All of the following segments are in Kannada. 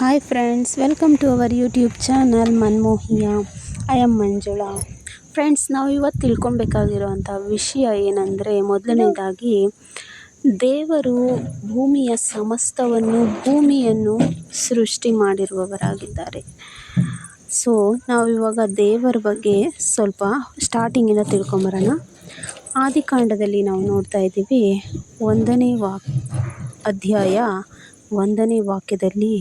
Hi friends welcome to our YouTube channel ಮನ್ಮೋಹಿಯ I am Manjula friends ನಾವು ಇವತ್ತು ತಿಳ್ಕೊಬೇಕಾಗಿರುವಂಥ ವಿಷಯ ಏನಂದರೆ ಮೊದಲನೇದಾಗಿ ದೇವರು ಭೂಮಿಯ ಸಮಸ್ತವನ್ನು ಭೂಮಿಯನ್ನು ಸೃಷ್ಟಿ ಮಾಡಿರುವವರಾಗಿದ್ದಾರೆ. ಸೊ ನಾವು ಇವಾಗ ದೇವರ ಬಗ್ಗೆ ಸ್ವಲ್ಪ ಸ್ಟಾರ್ಟಿಂಗಿಂದ ತಿಳ್ಕೊಂಬರೋಣ. ಆದಿಕಾಂಡದಲ್ಲಿ ನಾವು ನೋಡ್ತಾ ಇದ್ದೀವಿ, ಒಂದನೇ ವಾಕ್ ಅಧ್ಯಾಯ ಒಂದನೇ ವಾಕ್ಯದಲ್ಲಿ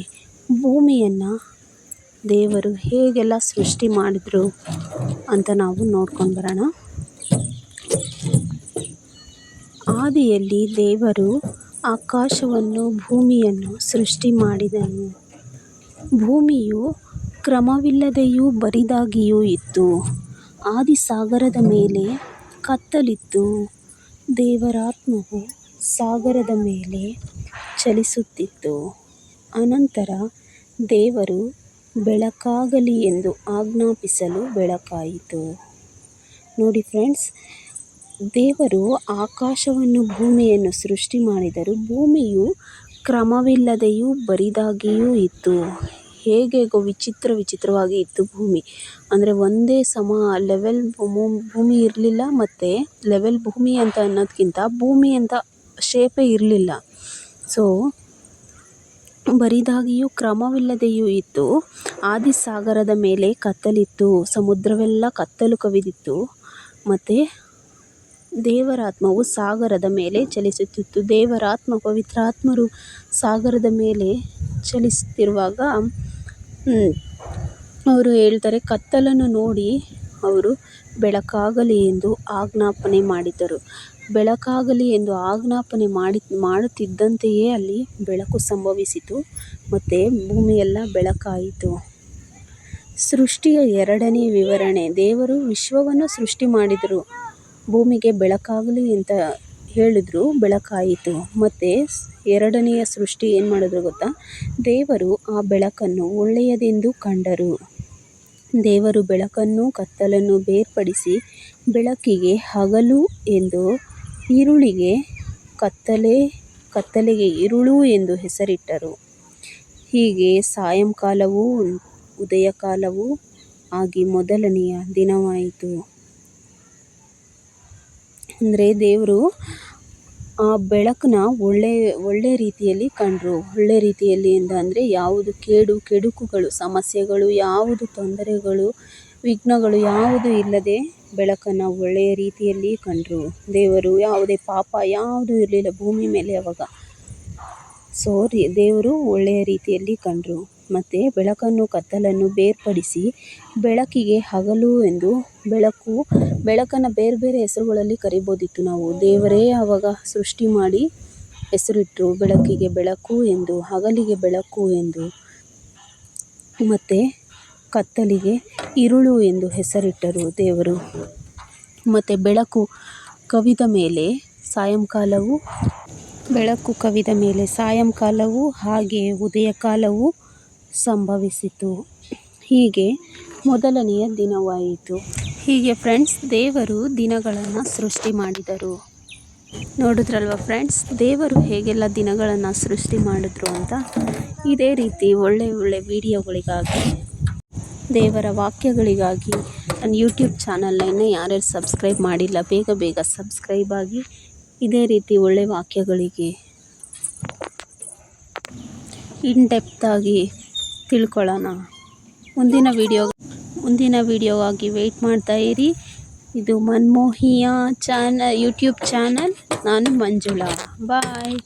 ಭೂಮಿಯನ್ನು ದೇವರು ಹೇಗೆಲ್ಲ ಸೃಷ್ಟಿ ಮಾಡಿದರು ಅಂತ ನಾವು ನೋಡ್ಕೊಂಡು ಬರೋಣ. ಆದಿಯಲ್ಲಿ ದೇವರು ಆಕಾಶವನ್ನು, ಭೂಮಿಯನ್ನು ಸೃಷ್ಟಿ ಮಾಡಿದನು. ಭೂಮಿಯು ಕ್ರಮವಿಲ್ಲದೆಯೂ ಬರಿದಾಗಿಯೂ ಇತ್ತು. ಆದಿಸಾಗರದ ಮೇಲೆ ಕತ್ತಲಿತ್ತು. ದೇವರಾತ್ಮವು ಸಾಗರದ ಮೇಲೆ ಚಲಿಸುತ್ತಿತ್ತು. ಅನಂತರ ದೇವರು ಬೆಳಕಾಗಲಿ ಎಂದು ಆಜ್ಞಾಪಿಸಲು ಬೆಳಕಾಯಿತು. ನೋಡಿ ಫ್ರೆಂಡ್ಸ್, ದೇವರು ಆಕಾಶವನ್ನು ಭೂಮಿಯನ್ನು ಸೃಷ್ಟಿ ಮಾಡಿದರು ಭೂಮಿಯು ಕ್ರಮವಿಲ್ಲದೆಯೂ ಬರಿದಾಗಿಯೂ ಇತ್ತು. ಹೇಗೆಗೋ ವಿಚಿತ್ರ ವಿಚಿತ್ರವಾಗಿ ಇತ್ತು ಭೂಮಿ. ಅಂದರೆ ಒಂದೇ ಸಮ ಲೆವೆಲ್ ಭೂಮಿ ಇರಲಿಲ್ಲ ಮತ್ತು ಲೆವೆಲ್ ಭೂಮಿ ಅಂತ ಅನ್ನೋದಕ್ಕಿಂತ ಭೂಮಿ ಅಂತ ಶೇಪೇ ಇರಲಿಲ್ಲ. ಸೊ ಬರಿದಾಗಿಯೂ ಕ್ರಮವಿಲ್ಲದೆಯೂ ಇತ್ತು ಆದಿಸಾಗರದ ಮೇಲೆ ಕತ್ತಲಿತ್ತು. ಸಮುದ್ರವೆಲ್ಲ ಕತ್ತಲು ಕವಿದಿತ್ತು. ಮತ್ತು ದೇವರಾತ್ಮವು ಸಾಗರದ ಮೇಲೆ ಚಲಿಸುತ್ತಿತ್ತು. ದೇವರಾತ್ಮ ಪವಿತ್ರಾತ್ಮರು ಸಾಗರದ ಮೇಲೆ ಚಲಿಸುತ್ತಿರುವಾಗ ಅವರು ಹೇಳ್ತಾರೆ, ಕತ್ತಲನ್ನು ನೋಡಿ ಅವರು ಬೆಳಕಾಗಲಿ ಎಂದು ಆಜ್ಞಾಪನೆ ಮಾಡಿದರು. ಬೆಳಕಾಗಲಿ ಎಂದು ಆಜ್ಞಾಪನೆ ಮಾಡಿ, ಮಾಡುತ್ತಿದ್ದಂತೆಯೇ ಅಲ್ಲಿ ಬೆಳಕು ಸಂಭವಿಸಿತು ಮತ್ತು ಭೂಮಿಯೆಲ್ಲ ಬೆಳಕಾಯಿತು. ಸೃಷ್ಟಿಯ ಎರಡನೇ ವಿವರಣೆ, ದೇವರು ವಿಶ್ವವನ್ನು ಸೃಷ್ಟಿ ಮಾಡಿದರು. ಭೂಮಿಗೆ ಬೆಳಕಾಗಲಿ ಅಂತ ಹೇಳಿದ್ರು ಬೆಳಕಾಯಿತು. ಮತ್ತು ಎರಡನೆಯ ಸೃಷ್ಟಿ ಏನು ಮಾಡಿದ್ರು ಗೊತ್ತಾ? ದೇವರು ಆ ಬೆಳಕನ್ನು ಒಳ್ಳೆಯದೆಂದು ಕಂಡರು. ದೇವರು ಬೆಳಕನ್ನು ಕತ್ತಲನ್ನು ಬೇರ್ಪಡಿಸಿ ಬೆಳಕಿಗೆ ಹಗಲು ಎಂದು ಈರುಳಿಗೆ ಕತ್ತಲೆ, ಕತ್ತಲೆಗೆ ಇರುಳು ಎಂದು ಹೆಸರಿಟ್ಟರು. ಹೀಗೆ ಸಾಯಂಕಾಲವೂ ಉದಯಕಾಲವೂ ಆಗಿ ಮೊದಲನೆಯ ದಿನವಾಯಿತು. ಅಂದರೆ ದೇವರು ಆ ಬೆಳಕನ್ನ ಒಳ್ಳೆ ಒಳ್ಳೆ ರೀತಿಯಲ್ಲಿ ಕಂಡರು. ಒಳ್ಳೆ ರೀತಿಯಲ್ಲಿ ಅಂತ ಅಂದರೆ ಯಾವುದು ಕೇಡು, ಕೆಡುಕುಗಳು, ಸಮಸ್ಯೆಗಳು, ಯಾವುದು ತೊಂದರೆಗಳು, ವಿಘ್ನಗಳು, ಯಾವುದು ಇಲ್ಲದೆ ಬೆಳಕನ್ನು ಒಳ್ಳೆಯ ರೀತಿಯಲ್ಲಿ ಕಂಡರು. ದೇವರು ಯಾವುದೇ ಪಾಪ ಯಾವುದೂ ಇರಲಿಲ್ಲ ಭೂಮಿ ಮೇಲೆ ಅವಾಗ. ಸೊ ರೀ, ದೇವರು ಒಳ್ಳೆಯ ರೀತಿಯಲ್ಲಿ ಕಂಡರು. ಮತ್ತು ಬೆಳಕನ್ನು, ಕತ್ತಲನ್ನು ಬೇರ್ಪಡಿಸಿ ಬೆಳಕಿಗೆ ಹಗಲು ಎಂದು ಬೆಳಕು ಬೆಳಕನ್ನು ಬೇರೆ ಬೇರೆ ಹೆಸರುಗಳಲ್ಲಿ ಕರಿಬೋದಿತ್ತು ನಾವು. ದೇವರೇ ಆವಾಗ ಸೃಷ್ಟಿ ಮಾಡಿ ಹೆಸರಿಟ್ಟರು ಬೆಳಕಿಗೆ ಬೆಳಕು ಎಂದು, ಹಗಲಿಗೆ ಬೆಳಕು ಎಂದು, ಮತ್ತು ಕತ್ತಲಿಗೆ ಇರುಳು ಎಂದು ಹೆಸರಿಟ್ಟರು ದೇವರು. ಮತ್ತು ಬೆಳಕು ಕವಿದ ಮೇಲೆ ಸಾಯಂಕಾಲವು, ಬೆಳಕು ಕವಿದ ಮೇಲೆ ಸಾಯಂಕಾಲವು ಹಾಗೆ ಉದಯಕಾಲವೂ ಸಂಭವಿಸಿತು. ಹೀಗೆ ಮೊದಲನೆಯ ದಿನವಾಯಿತು. ಹೀಗೆ ಫ್ರೆಂಡ್ಸ್, ದೇವರು ದಿನಗಳನ್ನು ಸೃಷ್ಟಿ ಮಾಡಿದರು. ನೋಡಿದ್ರಲ್ವ ಫ್ರೆಂಡ್ಸ್, ದೇವರು ಹೇಗೆಲ್ಲ ದಿನಗಳನ್ನು ಸೃಷ್ಟಿ ಮಾಡಿದ್ರು ಅಂತ? ಇದೇ ರೀತಿ ಒಳ್ಳೆ ಒಳ್ಳೆ ವಿಡಿಯೋಗಳಿಗಾಗಿ, ದೇವರ ವಾಕ್ಯಗಳಿಗಾಗಿ ನನ್ನ ಯೂಟ್ಯೂಬ್ ಚಾನಲನ್ನು ಯಾರ್ಯಾರು ಸಬ್ಸ್ಕ್ರೈಬ್ ಮಾಡಿಲ್ಲ, ಬೇಗ ಬೇಗ ಸಬ್ಸ್ಕ್ರೈಬ್ ಆಗಿ ಇದೇ ರೀತಿ ಒಳ್ಳೆ ವಾಕ್ಯಗಳಿಗೆ ಇನ್ ಡೆಪ್ತಾಗಿ ತಿಳ್ಕೊಳ್ಳೋಣ. ಮುಂದಿನ ವಿಡಿಯೋ ಮುಂದಿನ ವಿಡಿಯೋವಾಗಿ ವೆಯ್ಟ್ ಇರಿ. ಇದು ಮನ್ಮೋಹಿಯ ಚಾನ ಯೂಟ್ಯೂಬ್ ಚಾನಲ್ ನಾನು ಮಂಜುಳಾ. ಬಾಯ್